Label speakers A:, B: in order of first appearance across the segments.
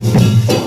A: ಏನೋ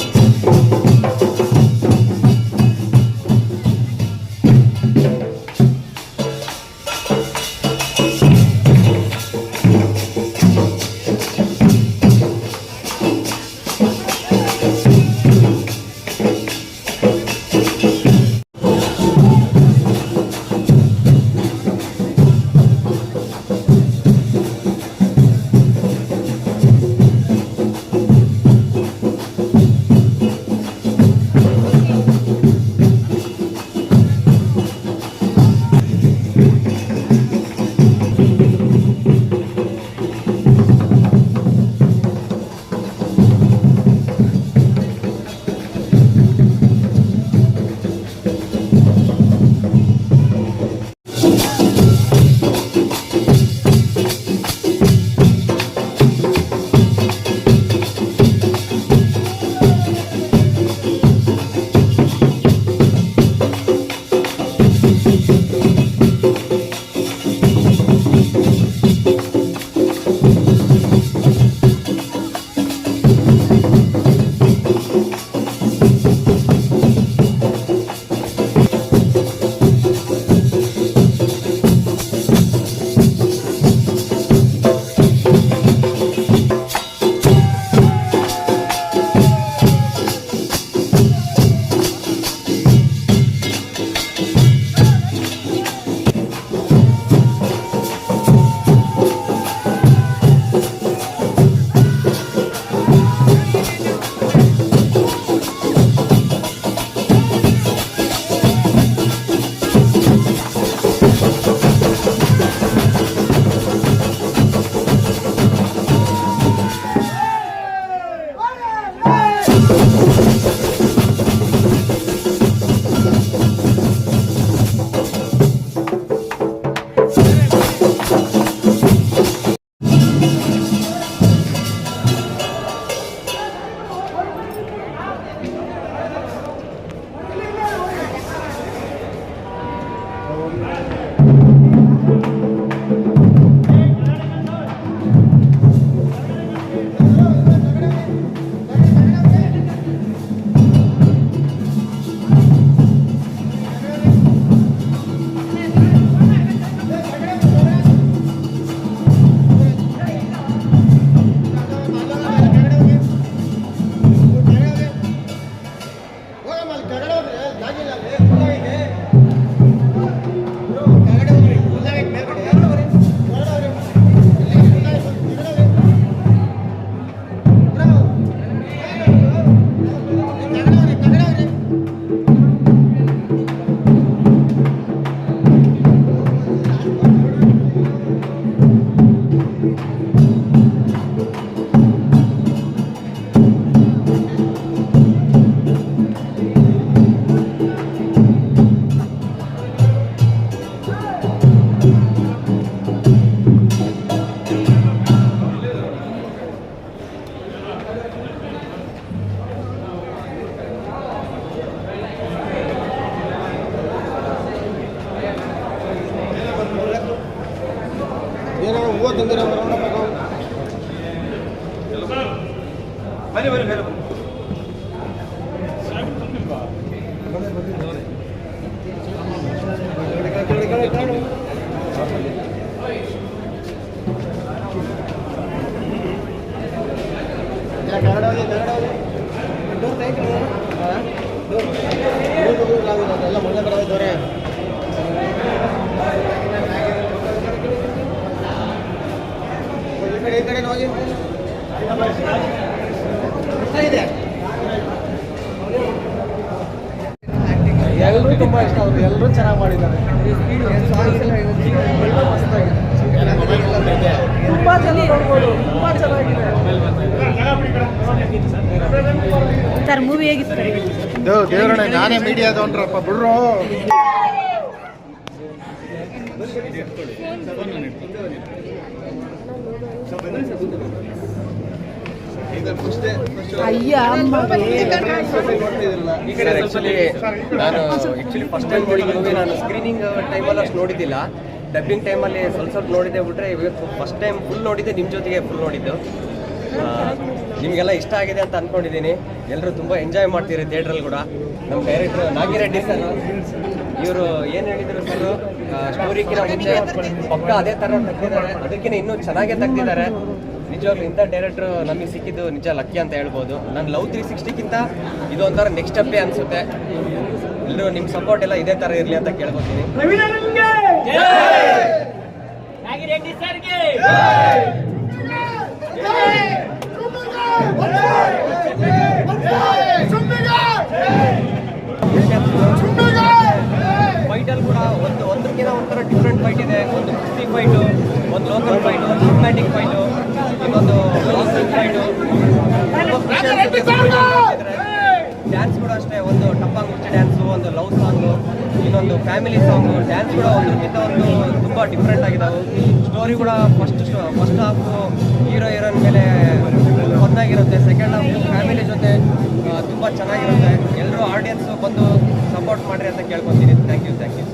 A: ತುಂಬಾ ಇಷ್ಟ ಅವ್ರು ಎಲ್ಲರೂ ಚೆನ್ನಾಗಿ ಮಾಡಿದ್ದಾರೆ. ತುಂಬಾ ಚೆನ್ನಾಗಿ ನೋಡ್ಬೋದು. ತುಂಬಾ ಚೆನ್ನಾಗಿದೆ.
B: ಸರ್ ಮೂವಿ ಹೇಗಿತ್ತು?
A: ದೇವರಣ್ಣ ನಾನೇ ಮೀಡಿಯಾದವನ್ರಪ್ಪ ಬಿಡ್ರು.
B: ಅಯ್ಯ
C: ನಾನು ಆ್ಯಕ್ಚುಲಿ ಫಸ್ಟ್ ಟೈಮ್ ನಾನು ಸ್ಕ್ರೀನಿಂಗ್ ಟೈಮಲ್ಲಿ ಅಷ್ಟು ನೋಡಿದ್ದಿಲ್ಲ. ಡಬ್ಬಿಂಗ್ ಟೈಮಲ್ಲಿ ಸ್ವಲ್ಪ ಸ್ವಲ್ಪ ನೋಡಿದ್ದೆ ಬಿಟ್ರೆ ಇವತ್ತು ಫಸ್ಟ್ ಟೈಮ್ ಫುಲ್ ನೋಡಿದ್ದೆ ನಿಮ್ಮ ಜೊತೆಗೆ ಫುಲ್ ನೋಡಿದ್ದು. ನಿಮಗೆಲ್ಲ ಇಷ್ಟ ಆಗಿದೆ ಅಂತ ಅಂದ್ಕೊಂಡಿದ್ದೀನಿ ಎಲ್ಲರೂ ತುಂಬ ಎಂಜಾಯ್ ಮಾಡ್ತೀರಿ ಥಿಯೇಟ್ರಲ್ಲಿ ಕೂಡ. ನಮ್ಮ ಡೈರೆಕ್ಟರ್ ನಾಗಿರೆಡ್ಡಿ ಸರ್ ಇವರು ಏನು ಹೇಳಿದರು ಸರ್ ಸ್ಟೋರಿಗಿಂತ ಮುಂಚೆ ಪಕ್ಕ ಅದೇ ಥರ ತೆಗ್ದಿದ್ದಾರೆ. ಅದಕ್ಕಿಂತ ಇನ್ನೂ ಚೆನ್ನಾಗೇ ತೆಗ್ದಿದ್ದಾರೆ. ನಿಜವಾಗ್ಲೂ ಇಂಥ ಡೈರೆಕ್ಟ್ರು ನಮಗೆ ಸಿಕ್ಕಿದ್ದು ನಿಜ ಲಕ್ಕಿ ಅಂತ ಹೇಳ್ಬೋದು. ನಾನು ಲವ್ ತ್ರೀ ಸಿಕ್ಸ್ಟಿಗಿಂತ ಇದು ಒಂಥರ ನೆಕ್ಸ್ಟ್ ಸ್ಟೆಪ್ಪೇ ಅನಿಸುತ್ತೆ. ಎಲ್ಲರೂ ನಿಮ್ಮ ಸಪೋರ್ಟ್ ಎಲ್ಲ ಇದೇ ಥರ ಇರಲಿ ಅಂತ ಕೇಳ್ಕೊತೀನಿ. ಫೈಟಲ್ಲಿ ಕೂಡ ಒಂದು ಒಂದಕ್ಕಿಂತ ಒಂಥರ ಡಿಫ್ರೆಂಟ್ ಫೈಟ್ ಇದೆ. ಒಂದು ಕುಸ್ತಿ ಫೈಟು ಒಂದು local fight cinematic fight fight dance ಕೂಡ ಅಷ್ಟೇ, ಒಂದು ಟಪ್ಪಾಂಗ್ ಮುಚ್ಚಿ ಡ್ಯಾನ್ಸು ಒಂದು ಲವ್ ಸಾಂಗು ಇನ್ನೊಂದು ಫ್ಯಾಮಿಲಿ ಸಾಂಗು ಡ್ಯಾನ್ಸ್ ಕೂಡ ಒಂದಕ್ಕಿಂತ ಒಂದು ತುಂಬ ಡಿಫ್ರೆಂಟ್ ಆಗಿದ್ದಾವೆ ಸ್ಟೋರಿ ಕೂಡ ಫಸ್ಟ್ ಫಸ್ಟ್ ಹಾಫು ಹೀರೋ ಹೀರೋನ್ ಮೇಲೆ ಒಂದಾಗಿರುತ್ತೆ ಸೆಕೆಂಡ್ ಹಾಫು ಫ್ಯಾಮಿಲಿ ಜೊತೆ ತುಂಬ ಚೆನ್ನಾಗಿರುತ್ತೆ. ಎಲ್ಲರೂ ಆಡಿಯನ್ಸು ಬಂದು ಸಪೋರ್ಟ್ ಮಾಡಿರಿ ಅಂತ ಕೇಳ್ಕೊತೀನಿ. ಥ್ಯಾಂಕ್ ಯು ಥ್ಯಾಂಕ್ ಯು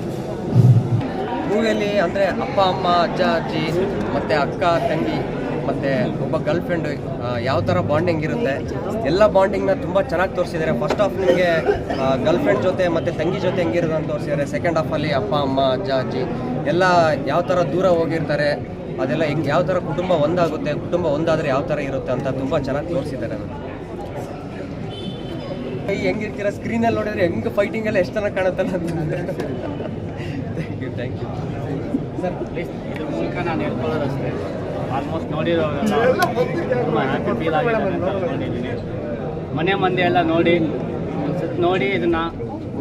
C: ಮೂವಿಯಲ್ಲಿ ಅಂದರೆ ಅಪ್ಪ, ಅಮ್ಮ, ಅಜ್ಜ, ಅಜ್ಜಿ, ಮತ್ತು ಅಕ್ಕ, ತಂಗಿ. ಮತ್ತು ಒಬ್ಬ ಗರ್ಲ್ ಫ್ರೆಂಡ್ ಯಾವ ಥರ ಬಾಂಡಿಂಗ್ ಇರುತ್ತೆ, ಎಲ್ಲ ಬಾಂಡಿಂಗ್ನ ತುಂಬ ಚೆನ್ನಾಗಿ ತೋರಿಸಿದ್ದಾರೆ ಫಸ್ಟ್ ಹಾಫ್ ನಿಮಗೆ ಗರ್ಲ್ ಫ್ರೆಂಡ್ ಜೊತೆ ಮತ್ತು ತಂಗಿ ಜೊತೆ ಹೆಂಗಿರೋದು ಅಂತ ತೋರಿಸಿದ್ದಾರೆ ಸೆಕೆಂಡ್ ಹಾಫಲ್ಲಿ ಅಪ್ಪ, ಅಮ್ಮ, ಅಜ್ಜ, ಅಜ್ಜಿ, ಎಲ್ಲ ಯಾವ ಥರ ದೂರ ಹೋಗಿರ್ತಾರೆ, ಅದೆಲ್ಲ ಹೆಂಗೆ, ಯಾವ ಥರ ಕುಟುಂಬ ಒಂದಾಗುತ್ತೆ, ಕುಟುಂಬ ಒಂದಾದರೆ ಯಾವ ಥರ ಇರುತ್ತೆ ಅಂತ ತುಂಬ ಚೆನ್ನಾಗಿ ತೋರಿಸಿದ್ದಾರೆ ಕೈ ಹೆಂಗಿರ್ತೀರ? ಸ್ಕ್ರೀನಲ್ಲಿ ನೋಡಿದ್ರೆ ಹೆಂಗೆ ಫೈಟಿಂಗ್ ಎಲ್ಲ ಎಷ್ಟು ಚೆನ್ನಾಗಿ ಕಾಣುತ್ತಲ್ಲ thank you thank you sir please
D: ಇದ್ರ ಮೂಲಕ ನಾನು ಹೇಳ್ಕೊಳ್ಳೋದಷ್ಟೇ ಆಲ್ಮೋಸ್ಟ್ ನೋಡಿರೋರೆಲ್ಲ ತುಂಬ ಹ್ಯಾಪಿ ಫೀಲ್ ಆಗಿದೆ ಅಂತ ಮನೆ ಮಂದಿ ಎಲ್ಲ ನೋಡಿ ಒಂದ್ಸತಿ ನೋಡಿ ಇದನ್ನು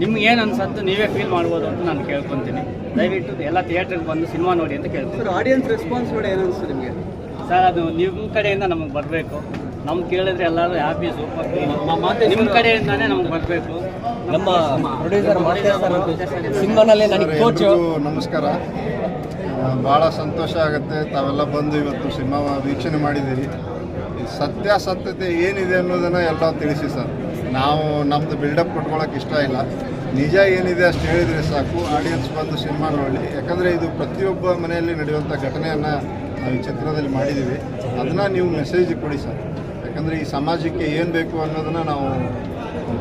D: ನಿಮ್ಗೆ ಏನು ಅನ್ಸತ್ತು ನೀವೇ ಫೀಲ್ ಮಾಡ್ಬೋದು ಅಂತ ನಾನು ಕೇಳ್ಕೊತೀನಿ. ದಯವಿಟ್ಟು ಎಲ್ಲ ಥಿಯೇಟ್ರಿಗೆ ಬಂದು ಸಿನಿಮಾ ನೋಡಿ ಅಂತ ಕೇಳ್ತೀನಿ.
A: ಸರ್ ಆಡಿಯನ್ಸ್ ರೆಸ್ಪಾನ್ಸ್ ಕೂಡ ಏನು ಅನಿಸ್ತು ನಿಮಗೆ?
D: ಸರ್ ಅದು ನಿಮ್ಮ ಕಡೆಯಿಂದ ನಮಗೆ ಬರಬೇಕು. ನಮ್ಗೆ ಕೇಳಿದ್ರೆ ಎಲ್ಲರೂ ಹ್ಯಾಪಿ ಸೂಪರ್ ನಿಮ್ಮ ಕಡೆಯಿಂದಾನೇ ನಮ್ಗೆ ಬರಬೇಕು.
C: ನಮ್ಮ ಪ್ರೊಡ್ಯೂಸರ್ ಸಿನಿಮಾನಲ್ಲಿ ನನಗೆ ಕೋಚು
E: ನಮಸ್ಕಾರ. ಭಾಳ ಸಂತೋಷ ಆಗುತ್ತೆ. ತಾವೆಲ್ಲ ಬಂದು ಇವತ್ತು ಸಿನಿಮಾ ವೀಕ್ಷಣೆ ಮಾಡಿದ್ದೀರಿ. ಸತ್ಯಾಸತ್ಯತೆ ಏನಿದೆ ಅನ್ನೋದನ್ನು ಎಲ್ಲ ತಿಳಿಸಿ ಸರ್. ನಾವು ನಮ್ಮದು ಬಿಲ್ಡಪ್ ಕೊಟ್ಕೊಳ್ಳೋಕೆ ಇಷ್ಟ ಇಲ್ಲ. ನಿಜ ಏನಿದೆ ಅಷ್ಟು ಹೇಳಿದರೆ ಸಾಕು. ಆಡಿಯನ್ಸ್ ಬಂದು ಸಿನಿಮಾ ನೋಡಿ. ಯಾಕಂದರೆ ಇದು ಪ್ರತಿಯೊಬ್ಬ ಮನೆಯಲ್ಲಿ ನಡೆಯುವಂಥ ಘಟನೆಯನ್ನು ನಾವು ಈ ಚಿತ್ರದಲ್ಲಿ ಮಾಡಿದ್ದೀವಿ. ಅದನ್ನು ನೀವು ಮೆಸೇಜ್ ಕೊಡಿ ಸರ್. ಯಾಕಂದರೆ ಈ ಸಮಾಜಕ್ಕೆ ಏನು ಬೇಕು ಅನ್ನೋದನ್ನು ನಾವು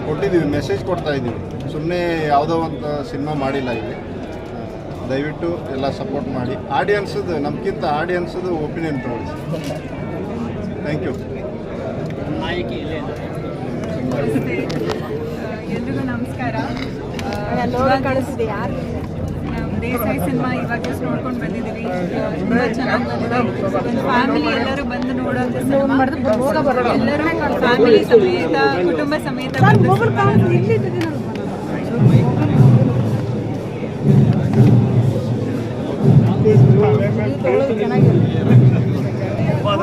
E: ಕೊಟ್ಟಿದ್ದೀವಿ. ಮೆಸೇಜ್ ಕೊಡ್ತಾ ಇದ್ದೀವಿ. ಸುಮ್ಮನೆ ಯಾವುದೋ ಒಂದು ಸಿನಿಮಾ ಮಾಡಿಲ್ಲ ಇಲ್ಲಿ. ದಯವಿಟ್ಟು ಎಲ್ಲ ಸಪೋರ್ಟ್ ಮಾಡಿ. ಆಡಿಯನ್ಸದು ನಮಗಿಂತ ಆಡಿಯನ್ಸದು ಒಪಿನಿಯನ್ ತಗೊಳ್ಳಿ. ಥ್ಯಾಂಕ್ ಯು
F: ಎಲ್ರಿಗೂ ನಮಸ್ಕಾರ. ದೇಸಾಯಿ ಸಿನಿಮಾ ಇವಾಗ ಜಸ್ಟ್ ನೋಡ್ಕೊಂಡು ಬಂದಿದ್ದೀವಿ. ತುಂಬ ಚೆನ್ನಾಗಿ ಬಂದಿದೆ. ಒಂದು ಫ್ಯಾಮಿಲಿ ಎಲ್ಲರೂ ಬಂದು ನೋಡೋದು ಸಿನಿಮಾ. ಎಲ್ಲರೂ ಫ್ಯಾಮಿಲಿ ಸಮೇತ ಕುಟುಂಬ ಸಮೇತ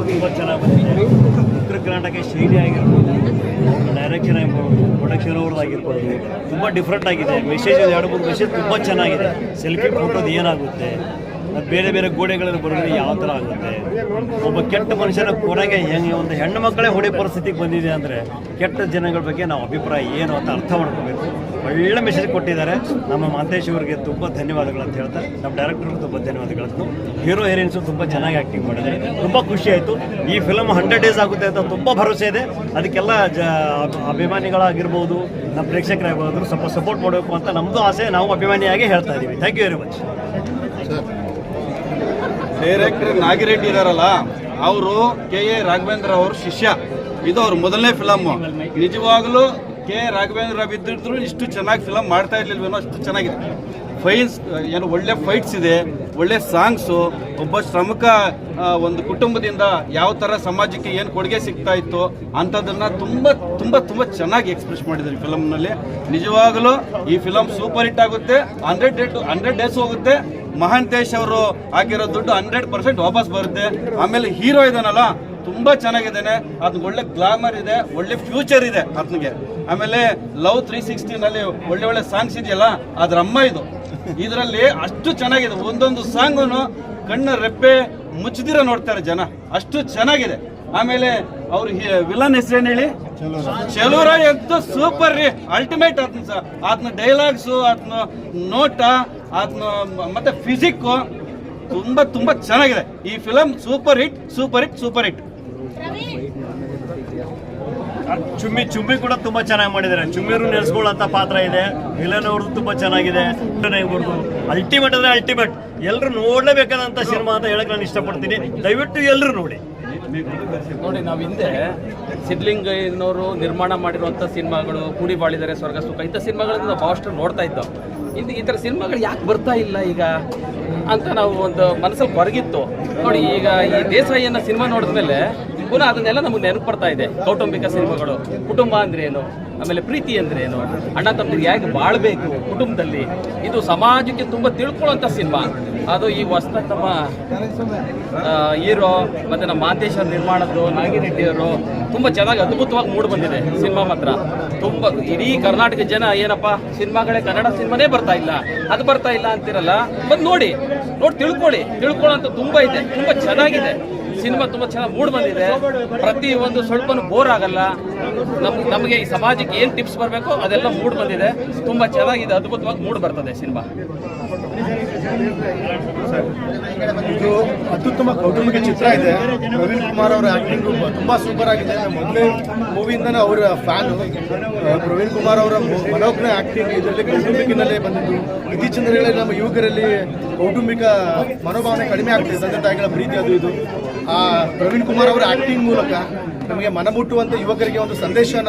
G: ತುಂಬ ಚೆನ್ನಾಗಿ ಬಂದಿದೆ ಉತ್ತರ ಶೈಲಿ ಆಗಿರ್ಬೋದು ಡೈರೆಕ್ಷನ್ ಆಗಿರ್ಬೋದು ಪ್ರೊಡಕ್ಷನ್ ಅವ್ರದ್ದಾಗಿರ್ಬೋದು ತುಂಬ ಡಿಫ್ರೆಂಟ್ ಆಗಿದೆ ಮೆಸೇಜ್ ಎರಡು ಮೂರು ಮೆಸೇಜ್ ತುಂಬ ಚೆನ್ನಾಗಿದೆ. ಸೆಲ್ಫಿ ಫೋಟೋದು ಏನಾಗುತ್ತೆ ಬೇರೆ ಬೇರೆ ಗೋಡೆಗಳಲ್ಲಿ ಬರೋದ್ರೆ ಯಾವ ಥರ ಆಗುತ್ತೆ ಒಬ್ಬ ಕೆಟ್ಟ ಮನುಷ್ಯನ ಕೊನೆಗೆ ಹೆಂಗೆ ಒಂದು ಹೆಣ್ಣು ಮಕ್ಕಳೇ ಹೊಡೆ ಪರಿಸ್ಥಿತಿಗೆ ಬಂದಿದೆ ಅಂದರೆ ಕೆಟ್ಟ ಜನಗಳ ಬಗ್ಗೆ ನಾವು ಅಭಿಪ್ರಾಯ ಏನು ಅಂತ ಅರ್ಥ ಮಾಡ್ಕೋಬೇಕು ಒಳ್ಳೆ ಮೆಸೇಜ್ ಕೊಟ್ಟಿದ್ದಾರೆ. ನಮ್ಮ ಮಾಂತೇಶ್ ಅವರಿಗೆ ತುಂಬ ಧನ್ಯವಾದಗಳು ಅಂತ ಹೇಳ್ತಾರೆ. ನಮ್ಮ ಡೈರೆಕ್ಟರ್ಗೆ ತುಂಬ ಧನ್ಯವಾದಗಳು. ಹೀರೋ ಹೀರೋಯಿನ್ಸು ತುಂಬ ಚೆನ್ನಾಗಿ ಆ್ಯಕ್ಟಿಂಗ್ ಮಾಡಿದ್ದಾರೆ. ತುಂಬ ಖುಷಿ ಆಯಿತು. ಈ ಫಿಲಮ್ ಹಂಡ್ರೆಡ್ ಡೇಸ್ ಆಗುತ್ತೆ ಅಂತ ತುಂಬ ಭರವಸೆ ಇದೆ. ಅದಕ್ಕೆಲ್ಲ ಜ ಅಭಿಮಾನಿಗಳಾಗಿರ್ಬೋದು, ನಮ್ಮ ಪ್ರೇಕ್ಷಕರಾಗಿರ್ಬೋದು ಸ್ವಲ್ಪ ಸಪೋರ್ಟ್ ಮಾಡಬೇಕು ಅಂತ ನಮ್ಮದು ಆಸೆ. ನಾವು ಅಭಿಮಾನಿಯಾಗಿ ಹೇಳ್ತಾ ಇದ್ದೀವಿ thank you very much
H: director Nagireddy ಇದಾರಲ್ಲ, ಅವರು ಕೆ ಎ ರಾಘವೇಂದ್ರ ಅವರು ಶಿಷ್ಯ. ಇದು ಅವ್ರ ಮೊದಲನೇ ಫಿಲಮ್ ನಿಜವಾಗ್ಲೂ ಕೆ ರಾಘವೇಂದ್ರ ಬಿದ್ದಿದ್ರು ಇಷ್ಟು ಚೆನ್ನಾಗಿ ಫಿಲಮ್ ಮಾಡ್ತಾ ಇರ್ಲಿಲ್ವೇನೋ ಅಷ್ಟು ಚೆನ್ನಾಗಿದೆ. ಫೈನ್ಸ್ ಏನು ಒಳ್ಳೆ ಫೈಟ್ಸ್ ಇದೆ, ಒಳ್ಳೆ ಸಾಂಗ್ಸು ಒಬ್ಬ ಶ್ರಮಿಕ ಒಂದು ಕುಟುಂಬದಿಂದ ಯಾವ ಥರ ಸಮಾಜಕ್ಕೆ ಏನು ಕೊಡುಗೆ ಸಿಗ್ತಾ ಇತ್ತು ಅಂಥದ್ದನ್ನು ತುಂಬ ತುಂಬ ತುಂಬ ಚೆನ್ನಾಗಿ ಎಕ್ಸ್ಪ್ರೆಸ್ ಮಾಡಿದ್ದಾರೆ ಫಿಲಮ್ನಲ್ಲಿ ನಿಜವಾಗಲೂ ಈ ಫಿಲಮ್ ಸೂಪರ್ ಹಿಟ್ ಆಗುತ್ತೆ ಹಂಡ್ರೆಡ್ ಡೇಟ್ ಹಂಡ್ರೆಡ್ ಡೇಸ್ ಹೋಗುತ್ತೆ. ಮಹಾಂತೇಶ್ ಅವರು ಹಾಕಿರೋ ದುಡ್ಡು ಹಂಡ್ರೆಡ್ ಪರ್ಸೆಂಟ್ ವಾಪಸ್ ಬರುತ್ತೆ. ಆಮೇಲೆ ಹೀರೋ ಇದಾನಲ್ಲ ತುಂಬಾ ಚೆನ್ನಾಗಿದೆ ಅದ್ ಒಳ್ಳೆ ಗ್ಲಾಮರ್ ಇದೆ, ಒಳ್ಳೆ ಫ್ಯೂಚರ್ ಇದೆ ಆತನಿಗೆ ಆಮೇಲೆ ಲವ್ ತ್ರೀ ಸಿಕ್ಸ್ಟಿನಲ್ಲಿ ಒಳ್ಳೆ ಒಳ್ಳೆ ಸಾಂಗ್ಸ್ ಇದೆಯಲ್ಲ, ಅದ್ರ ಅಮ್ಮ ಇದು. ಇದರಲ್ಲಿ ಅಷ್ಟು ಚೆನ್ನಾಗಿದೆ. ಒಂದೊಂದು ಸಾಂಗು ಕಣ್ಣ ರೆಪ್ಪೆ ಮುಚ್ಚದಿರ ನೋಡ್ತಾರೆ ಜನ. ಅಷ್ಟು ಚೆನ್ನಾಗಿದೆ. ಆಮೇಲೆ ಅವ್ರ ವಿಲನ್ ಹೆಸರೇನು ಹೇಳಿ? ಚಲೂರಾಯ್ ಎಂತೂ ಸೂಪರ್ ರೀ. ಅಲ್ಟಿಮೇಟ್ ಆತನ ಸರ್ ಆತನ ಡೈಲಾಗ್ಸು ಆತನ ನೋಟ ಆತನ ಮತ್ತೆ ಫಿಸಿಕ್ಕು ತುಂಬಾ ತುಂಬಾ ಚೆನ್ನಾಗಿದೆ. ಈ film super hit super hit super hit
G: ಚುಮ್ಮಿ ಚುಮ್ಮಿ ಕೂಡ ತುಂಬಾ ಚೆನ್ನಾಗಿ ಮಾಡಿದ್ದಾರೆ. ಚುಮ್ಮಿರು ನೆಲೆಸ್ಕೊಳ್ಳೋಂಥ ಪಾತ್ರ ಇದೆ. ವಿಲನ್ ಅವ್ರದ್ದು ತುಂಬಾ ಚೆನ್ನಾಗಿದೆ. ಅಲ್ಟಿಮೇಟ್ ಅಂದ್ರೆ ಅಲ್ಟಿಮೇಟ್ ಎಲ್ಲರೂ ನೋಡಲೇಬೇಕಾದಂತ ಸಿನಿಮಾ ಅಂತ ಹೇಳಕ್ ನಾನು ಇಷ್ಟಪಡ್ತೀನಿ. ದಯವಿಟ್ಟು ಎಲ್ಲರೂ ನೋಡಿ.
I: ನೋಡಿ, ನಾವು ಹಿಂದೆ ಸಿದ್ಲಿಂಗಯ್ಯನವರು ನಿರ್ಮಾಣ ಮಾಡಿರುವಂಥ ಸಿನಿಮಾಗಳು, ಕೂಡಿ ಬಾಳಿದರೆ ಸ್ವರ್ಗ ಸುಖ, ಇಂಥ ಸಿನಿಮಾಗಳನ್ನ ನಾವು ಭಾಳಷ್ಟು ನೋಡ್ತಾ ಇದ್ದೋ. ಇಂದು ಈ ಥರ ಸಿನಿಮಾಗಳು ಯಾಕೆ ಬರ್ತಾ ಇಲ್ಲ ಈಗ? ಅಂತ ನಾವು ಒಂದು ಮನಸ್ಸಲ್ಲಿ ಹೊರಗಿತ್ತು. ನೋಡಿ, ಈಗ ಈ ದೇಸಾಯಿಯನ್ನ ಸಿನಿಮಾ ನೋಡಿದ್ಮೇಲೆ ಪುನಃ ಅದನ್ನೆಲ್ಲ ನಮಗೆ ನೆನಪು ಬರ್ತಾ ಇದೆ. ಕೌಟುಂಬಿಕ ಸಿನಿಮಾಗಳು, ಕುಟುಂಬ ಅಂದ್ರೆ ಏನು? ಆಮೇಲೆ ಪ್ರೀತಿ ಅಂದ್ರೆ ಏನು? ಅಣ್ಣ ತಮ್ಮ ಹೇಗೆ ಬಾಳ್ಬೇಕು ಕುಟುಂಬದಲ್ಲಿ? ಇದು ಸಮಾಜಕ್ಕೆ ತುಂಬಾ ತಿಳ್ಕೊಳ್ಳುವಂತ ಸಿನಿಮಾ. ಅದು ಈ ವಸ್ತ್ರ ತಮ್ಮ ಹೀರೋ ಮತ್ತು ನಮ್ಮ ಮಾಂತೇಶ್ವರ ನಿರ್ಮಾಣದ್ದು ನಾಗಿರೆಡ್ಡಿಯವರು ತುಂಬ ಚೆನ್ನಾಗಿ ಅದ್ಭುತವಾಗಿ ಮೂಡ್ ಬಂದಿದೆ ಸಿನಿಮಾ ಮಾತ್ರ. ತುಂಬ ಇಡೀ ಕರ್ನಾಟಕ ಜನ ಏನಪ್ಪ, ಸಿನಿಮಾಗಳೇ ಕನ್ನಡ ಸಿನಿಮಾನೇ ಬರ್ತಾ ಇಲ್ಲ. ಅದು ಬರ್ತಾ ಇಲ್ಲ ಅಂತಿರಲ್ಲ, ಬಂದು ನೋಡಿ ನೋಡಿ ತಿಳ್ಕೊಳ್ಳಿ ತಿಳ್ಕೊಳ್ಳೋಂಥ ತುಂಬ ಇದೆ, ತುಂಬ ಚೆನ್ನಾಗಿದೆ. ಸಿನಿಮಾ ತುಂಬ ಚೆನ್ನಾಗಿ ಮೂಡ್ ಬಂದಿದೆ. ಪ್ರತಿ ಒಂದು ಸ್ವಲ್ಪ ಬೋರ್ ಆಗಲ್ಲ. ನಮ್ಗೆ ನಮಗೆ ಈ ಸಮಾಜಕ್ಕೆ ಏನು ಟಿಪ್ಸ್ ಬರಬೇಕು ಅದೆಲ್ಲ ಮೂಡ್ ಬಂದಿದೆ. ತುಂಬ ಚೆನ್ನಾಗಿದೆ, ಅದ್ಭುತವಾಗಿ ಮೂಡ್ ಬರ್ತದೆ ಸಿನಿಮಾ.
E: ಇದು ಅತ್ಯುತ್ತಮ ಕೌಟುಂಬಿಕ ಚಿತ್ರ ಇದೆ. ಪ್ರವೀಣ್ ಕುಮಾರ್ ಅವರ ಆಕ್ಟಿಂಗ್ ತುಂಬಾ ಸೂಪರ್ ಆಗಿದೆ. ಮೊದಲೇ ಮೂವಿಯಿಂದನೇ ಅವರ ಫ್ಯಾನ್ ಪ್ರವೀಣ್ ಕುಮಾರ್ ಅವರ ಮನೋಜ್ಞ ಆಕ್ಟಿಂಗ್ ಇದರಲ್ಲಿ ಕೌಟುಂಬಿಕಿನಲ್ಲೇ ಬಂದಿದ್ದು. ಇತ್ತೀಚಿನ ದಿನಗಳಲ್ಲಿ ನಮ್ಮ ಯುವಕರಲ್ಲಿ ಕೌಟುಂಬಿಕ ಮನೋಭಾವನೆ ಕಡಿಮೆ ಆಗ್ತಿದೆ. ತಂದೆ ತಾಯಿಗಳ ಪ್ರೀತಿ ಅದು ಇದು. ಆ, ಪ್ರವೀಣ್ ಕುಮಾರ್ ಅವರ ಆಕ್ಟಿಂಗ್ ಮೂಲಕ ನಮಗೆ ಮನಮುಟ್ಟುವಂಥ ಯುವಕರಿಗೆ ಒಂದು ಸಂದೇಶನ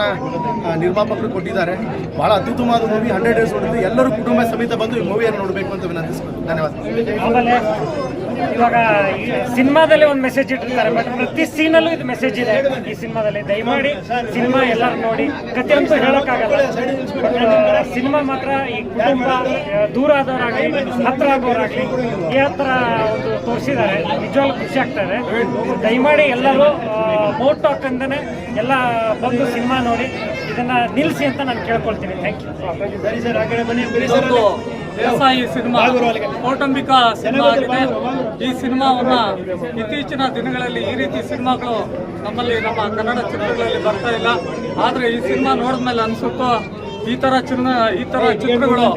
E: ನಿರ್ಮಾಪಕರು ಕೊಟ್ಟಿದ್ದಾರೆ. ಬಹಳ ಅತ್ಯುತ್ತಮವಾದ ಮೂವಿ ಹಂಡ್ರೆಡ್ ಡೇಸ್ ನೋಡಿದ್ದು ಎಲ್ಲರೂ ಕುಟುಂಬ ಸಮೇತ ಬಂದು ಈ ಮೂವಿಯನ್ನು ನೋಡಬೇಕು ಅಂತ ವಿನಂತಿಸ್ತೀನಿ ಧನ್ಯವಾದ
J: ಇವಾಗ ಈ ಸಿನಿಮಾದಲ್ಲಿ ಒಂದು ಮೆಸೇಜ್ ಇಟ್ಟಿರ್ತಾರೆ ಬಟ್ ಪ್ರತಿ ಸೀನಲ್ಲೂ ಇದು ಮೆಸೇಜ್ ಇದೆ. ಈ ಸಿನಿಮಾದಲ್ಲಿ ದಯಮಾಡಿ ಸಿನಿಮಾ ಎಲ್ಲರೂ ನೋಡಿ. ಕತೆ ಅಂತ ಹೇಳೋಕ್ಕಾಗಲ್ಲ. ಸಿನಿಮಾ ಮಾತ್ರ ಈ ಕುಟುಂಬ ದೂರ ಆದವರಾಗಲಿ, ಹತ್ರ ಆಗೋರಾಗಲಿ, ಈ ಹತ್ರ ಒಂದು ತೋರಿಸಿದ್ದಾರೆ. ನಿಜವಾಗ್ಲೂ ಖುಷಿ ಆಗ್ತಾ ಇದೆ. ದಯಮಾಡಿ ಎಲ್ಲರೂ ಮೋಟ್ ಹಾಕಂದೇ ಎಲ್ಲ ಬಂದು ಸಿನಿಮಾ ನೋಡಿ. ಇದನ್ನ ನಿಲ್ಲಿಸಿ ಅಂತ ನಾನು ಕೇಳ್ಕೊಳ್ತೀನಿ. ಥ್ಯಾಂಕ್ ಯು
D: ಸಿನಿಮಾ, ಕೌಟುಂಬಿಕ ಸಿನಿಮಾ ಆಗಿದೆ. ಈ ಸಿನಿಮಾವನ್ನ ಇತ್ತೀಚಿನ ದಿನಗಳಲ್ಲಿ ಈ ರೀತಿ ಸಿನಿಮಾಗಳು ನಮ್ಮಲ್ಲಿ ನಮ್ಮ ಕನ್ನಡ ಚಿತ್ರಗಳಲ್ಲಿ ಬರ್ತಾ ಇಲ್ಲ. ಆದರೆ ಈ ಸಿನಿಮಾ ನೋಡಿದ್ಮೇಲೆ ಅನ್ಸುತ್ತೋ ಈ ಥರ ಚಿನ್ನ, ಈ ಥರ ಚಿತ್ರಗಳು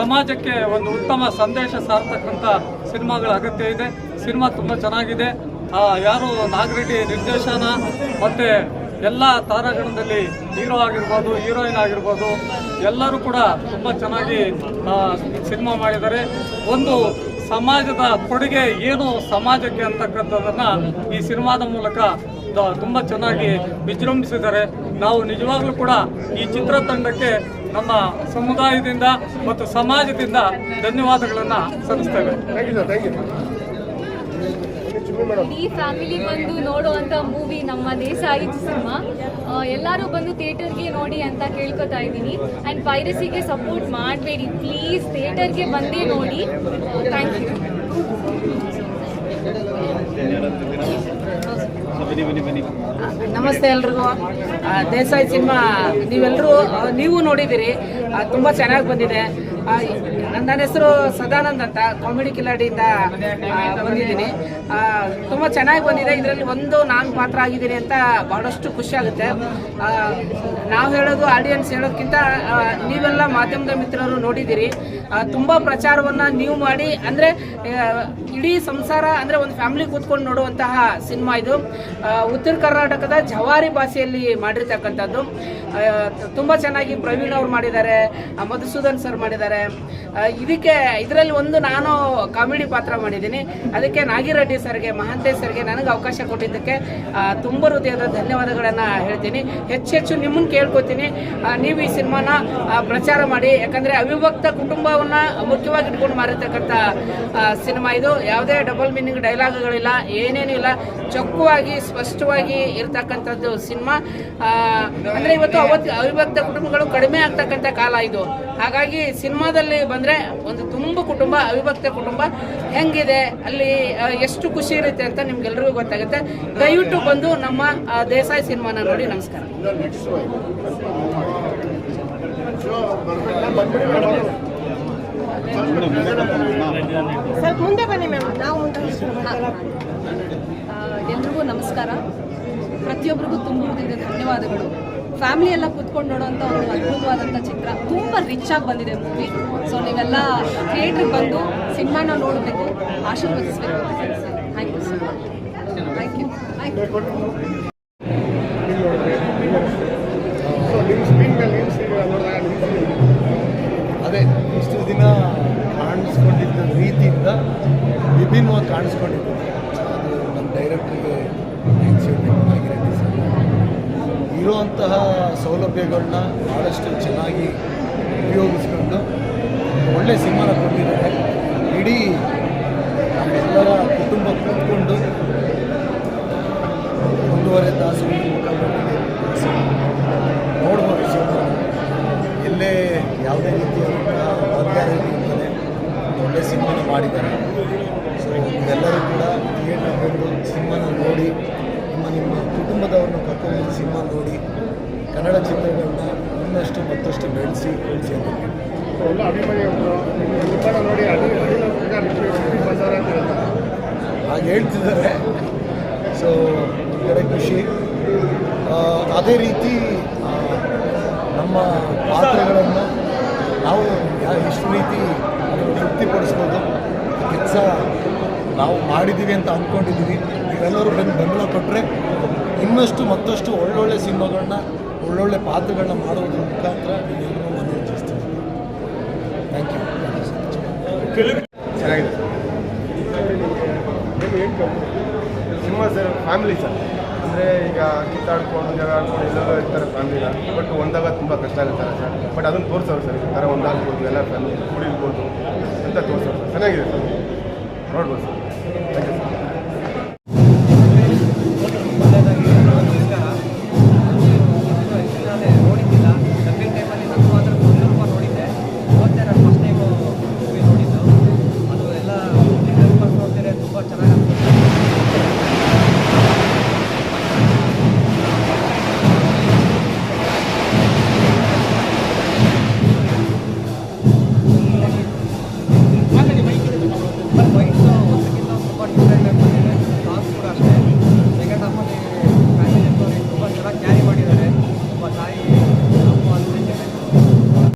D: ಸಮಾಜಕ್ಕೆ ಒಂದು ಉತ್ತಮ ಸಂದೇಶ ಸಾರ್ತಕ್ಕಂಥ ಸಿನಿಮಾಗಳ ಅಗತ್ಯ ಇದೆ. ಸಿನಿಮಾ ತುಂಬ ಚೆನ್ನಾಗಿದೆ. ಯಾರು ನಾಗರೆಡ್ಡಿ ನಿರ್ದೇಶನ, ಮತ್ತೆ ಎಲ್ಲ ತಾರಾಗಣದಲ್ಲಿ ಹೀರೋ ಆಗಿರ್ಬೋದು, ಹೀರೋಯಿನ್ ಆಗಿರ್ಬೋದು, ಎಲ್ಲರೂ ಕೂಡ ತುಂಬ ಚೆನ್ನಾಗಿ ಸಿನಿಮಾ ಮಾಡಿದ್ದಾರೆ. ಒಂದು ಸಮಾಜದ ಕೊಡುಗೆ ಏನು ಸಮಾಜಕ್ಕೆ ಅಂತಕ್ಕಂಥದ್ದನ್ನು ಈ ಸಿನಿಮಾದ ಮೂಲಕ ತುಂಬ ಚೆನ್ನಾಗಿ ವಿಜೃಂಭಿಸಿದ್ದಾರೆ. ನಾವು ನಿಜವಾಗ್ಲೂ ಕೂಡ ಈ ಚಿತ್ರತಂಡಕ್ಕೆ ನಮ್ಮ ಸಮುದಾಯದಿಂದ ಮತ್ತು ಸಮಾಜದಿಂದ ಧನ್ಯವಾದಗಳನ್ನು ಸಲ್ಲಿಸ್ತೇವೆ.
B: ಇಡೀ ಫ್ಯಾಮಿಲಿ ಬಂದು ನೋಡುವಂತ ಮೂವಿ ನಮ್ಮ ದೇಶ ಆಯಿತು ಸಿನಿಮಾ. ಎಲ್ಲರೂ ಬಂದು ಥಿಯೇಟರ್ಗೆ ನೋಡಿ ಅಂತ ಕೇಳ್ಕೊತಾ ಇದ್ದೀನಿ. ಆ್ಯಂಡ್ ಪೈರಸಿಗೆ ಸಪೋರ್ಟ್ ಮಾಡಬೇಡಿ. ಪ್ಲೀಸ್ ಥಿಯೇಟರ್ಗೆ ಬಂದೇ ನೋಡಿ. ಥ್ಯಾಂಕ್ ಯು
K: ನಮಸ್ತೆ ಎಲ್ರಿಗೂ. ದೇಸಾಯಿ ಸಿನಿಮಾ ನೀವೆಲ್ಲರೂ ನೀವು ನೋಡಿದ್ದೀರಿ. ತುಂಬ ಚೆನ್ನಾಗಿ ಬಂದಿದೆ. ನನ್ನ ಹೆಸರು ಸದಾನಂದ್ ಅಂತ ಕಾಮಿಡಿ ಕಿಲಾಡಿಯಿಂದ ಬಂದಿದ್ದೀನಿ. ತುಂಬ ಚೆನ್ನಾಗಿ ಬಂದಿದೆ. ಇದರಲ್ಲಿ ಒಂದು ನಾನು ಪಾತ್ರ ಆಗಿದ್ದೀನಿ ಅಂತ ಬಹಳಷ್ಟು ಖುಷಿ ಆಗುತ್ತೆ. ನಾವು ಹೇಳೋದು ಆಡಿಯನ್ಸ್ ಹೇಳೋದಕ್ಕಿಂತ ನೀವೆಲ್ಲ ಮಾಧ್ಯಮದ ಮಿತ್ರರು ನೋಡಿದ್ದೀರಿ. ತುಂಬ ಪ್ರಚಾರವನ್ನು ನೀವು ಮಾಡಿ, ಅಂದರೆ ಇಡೀ ಸಂಸಾರ, ಅಂದರೆ ಒಂದು ಫ್ಯಾಮಿಲಿ ಕೂತ್ಕೊಂಡು ನೋಡುವಂತಹ ಸಿನಿಮಾ ಇದು. ಉತ್ತರ ಕರ್ನಾಟಕದ ಜವಾರಿ ಭಾಷೆಯಲ್ಲಿ ಮಾಡಿರ್ತಕ್ಕಂಥದ್ದು. ತುಂಬ ಚೆನ್ನಾಗಿ ಪ್ರವೀಣ್ ಅವ್ರು ಮಾಡಿದ್ದಾರೆ ಮಧುಸೂದನ್ ಸರ್ ಮಾಡಿದ್ದಾರೆ. ಇದಕ್ಕೆ, ಇದರಲ್ಲಿ ಒಂದು ನಾನು ಕಾಮಿಡಿ ಪಾತ್ರ ಮಾಡಿದ್ದೀನಿ. ಅದಕ್ಕೆ ನಾಗಿರೆಡ್ಡಿ ಸರ್ಗೆ ಮಹಾಂತೇಶ್ ಸರ್ಗೆ ನನಗೆ ಅವಕಾಶ ಕೊಟ್ಟಿದ್ದಕ್ಕೆ ತುಂಬ ಹೃದಯದ ಧನ್ಯವಾದಗಳನ್ನು ಹೇಳ್ತೀನಿ. ಹೆಚ್ಚೆಚ್ಚು ನಿಮ್ಮನ್ನು ಕೇಳ್ಕೊತೀನಿ. ನೀವು ಈ ಸಿನಿಮಾನ ಪ್ರಚಾರ ಮಾಡಿ. ಯಾಕಂದರೆ ಅವಿಭಕ್ತ ಕುಟುಂಬವನ್ನು ಮುಖ್ಯವಾಗಿ ಇಟ್ಕೊಂಡು ಮಾರಿರ್ತಕ್ಕಂಥ ಸಿನಿಮಾ ಇದು. ಯಾವುದೇ ಡಬಲ್ ಮೀನಿಂಗ್ ಡೈಲಾಗ್ಗಳಿಲ್ಲ ಏನೇನೂ ಇಲ್ಲ. ಚೊಕ್ಕವಾಗಿ ಸ್ಪಷ್ಟವಾಗಿ ಇರ್ತಕ್ಕಂಥದ್ದು ಸಿನಿಮಾ. ಅಂದರೆ ಇವತ್ತು ಅವತ್ತು ಅವಿಭಕ್ತ ಕುಟುಂಬಗಳು ಕಡಿಮೆ ಆಗ್ತಕ್ಕಂಥ ಕಾಲ ಇದು. ಹಾಗಾಗಿ ಸಿನಿಮಾದಲ್ಲಿ ಬಂದರೆ ಒಂದು ತುಂಬ ಕುಟುಂಬ ಅವಿಭಕ್ತ ಕುಟುಂಬ ಹೆಂಗಿದೆ ಅಲ್ಲಿ ಆ, ಎಷ್ಟು ಖುಷಿ ಇರುತ್ತೆ ಅಂತ ನಿಮ್ಗೆಲ್ರಿಗೂ ಗೊತ್ತಾಗುತ್ತೆ. ದಯವಿಟ್ಟು ಬಂದು ನಮ್ಮ ಆ, ದೇಸಾಯಿ ಸಿನಿಮಾನ ನೋಡಿ ನಮಸ್ಕಾರ.
B: ಸ್ವಲ್ಪ ಮುಂದೆ ಬನ್ನಿ ಮ್ಯಾಮ್. ನಾವು ಎಲ್ರಿಗೂ ನಮಸ್ಕಾರ. ಪ್ರತಿಯೊಬ್ಬರಿಗೂ ತುಂಬ ಹೃದಯದ ಧನ್ಯವಾದಗಳು. ಫ್ಯಾಮಿಲಿ ಎಲ್ಲ ಕೂತ್ಕೊಂಡು ನೋಡುವಂಥ ಒಂದು ಅದ್ಭುತವಾದಂಥ ಚಿತ್ರ. ತುಂಬ ರಿಚ್ ಆಗಿ ಬಂದಿದೆ ಮೂವಿ ಸೊ ನೀವೆಲ್ಲ ಥಿಯೇಟ್ರಿಗೆ ಬಂದು ಸಿನಿಮಾನ ನೋಡಬೇಕು ಆಶೀರ್ವದಿಸ್ಬೇಕು thank you so much thank you
L: ಅದೇ, ಇಷ್ಟು ದಿನ ಕಾಣಿಸ್ಕೊಂಡಿದ್ದ ರೀತಿಯಿಂದ ವಿಭಿನ್ನವಾಗಿ ಕಾಣಿಸ್ಕೊಂಡಿದ್ದು ಅದು ನಮ್ಮ ಡೈರೆಕ್ಟ್ರಿಗೆ ಥ್ಯಾಂಕ್ಸ್ ಹೇಳಬೇಕು ಆಗಿರುತ್ತೆ ಸರ್. ಇರುವಂತಹ ಸೌಲಭ್ಯಗಳನ್ನ ಭಾಳಷ್ಟು ಚೆನ್ನಾಗಿ ಉಪಯೋಗಿಸ್ಕೊಂಡು ಒಳ್ಳೆ ಸಿನಿಮಾನ ಕೊಟ್ಟಿದ್ದಾರೆ. ಇಡೀ ನಮ್ಮೆಲ್ಲರ ಕೂತ್ಕೊಂಡು ಒಂದೂವರೆ ತಾಸು ನೋಡ್ಬೋದು ಸಿನಿಮಾ ಎಲ್ಲೇ ಯಾವುದೇ ವರ್ಗಾವಣೆ ಇರ್ತದೆ ಒಳ್ಳೆ ಸಿನಿಮಾನ ಮಾಡಿದ್ದಾರೆ ಸೊ ಎಲ್ಲರೂ ಕೂಡ ಥಿಯೇಟರ್ ಬಂದು ಸಿನಿಮಾನ ನೋಡಿ ನಿಮ್ಮ ನಿಮ್ಮ ಕುಟುಂಬದವ್ರನ್ನ ಕರ್ಕೊಂಡು ಸಿನಿಮಾ ನೋಡಿ ಕನ್ನಡ ಚಿತ್ರಗಳನ್ನ ಇನ್ನಷ್ಟು ಮತ್ತಷ್ಟು ಬೆಳೆಸಿ ಬೆಳೆಸಿ ಅಂತ ಕೇಳ್ತೀನಿ. ಹಾಗೆ ಹೇಳ್ತಿದ್ದಾರೆ. ಸೊ ಕಡೆ ಖುಷಿ. ಅದೇ ರೀತಿ ನಮ್ಮ ಪಾತ್ರಗಳನ್ನು ನಾವು ಎಷ್ಟು ರೀತಿ ತೃಪ್ತಿಪಡಿಸ್ಬೋದು. ಕೆಲಸ ನಾವು ಮಾಡಿದ್ದೀವಿ ಅಂತ ಅಂದ್ಕೊಂಡಿದ್ದೀವಿ ನೀವೆಲ್ಲರೂ ಬಂದು ಬೆಂಬಲ ಕೊಟ್ಟರೆ ಇನ್ನಷ್ಟು ಮತ್ತಷ್ಟು ಒಳ್ಳೊಳ್ಳೆ ಸಿನಿಮಾಗಳನ್ನ, ಒಳ್ಳೊಳ್ಳೆ ಪಾತ್ರಗಳನ್ನ ಮಾಡೋದ್ರ ಮುಖಾಂತರ ನೀವೆಲ್ಲರೂ ಮನೋರಂಜಿಸ್ತೀವಿ ಥ್ಯಾಂಕ್ ಯು
A: ಚೆನ್ನಾಗಿದೆ ಸಿನಿಮಾ ಸರ್ ಫ್ಯಾಮಿಲಿ ಸರ್. ಅಂದರೆ ಈಗ ಕಿತ್ತಾಡ್ಕೊಂಡು ಜಗಳ ಆಡ್ಕೊಂಡು ಇರ್ತಾರೆ ಫ್ಯಾಮಿಲಿನ ಬಟ್ ಒಂದಾಗ ತುಂಬ ಕಷ್ಟ ಆಗುತ್ತೆ ಸರ್. ಬಟ್ ಅದನ್ನು ತೋರಿಸೋರು ಸರ್ ಈ ಥರ ಒಂದಾಗ್ಬೋದು ಎಲ್ಲ ಫ್ಯಾಮಿಲಿ ಕುಡಿಬೋದು ಅಂತ ತೋರಿಸೋರು ಸರ್. ಚೆನ್ನಾಗಿದೆ ಸರ್. ನೋಡ್ಬೋದು ಸರ್. Thank you sir.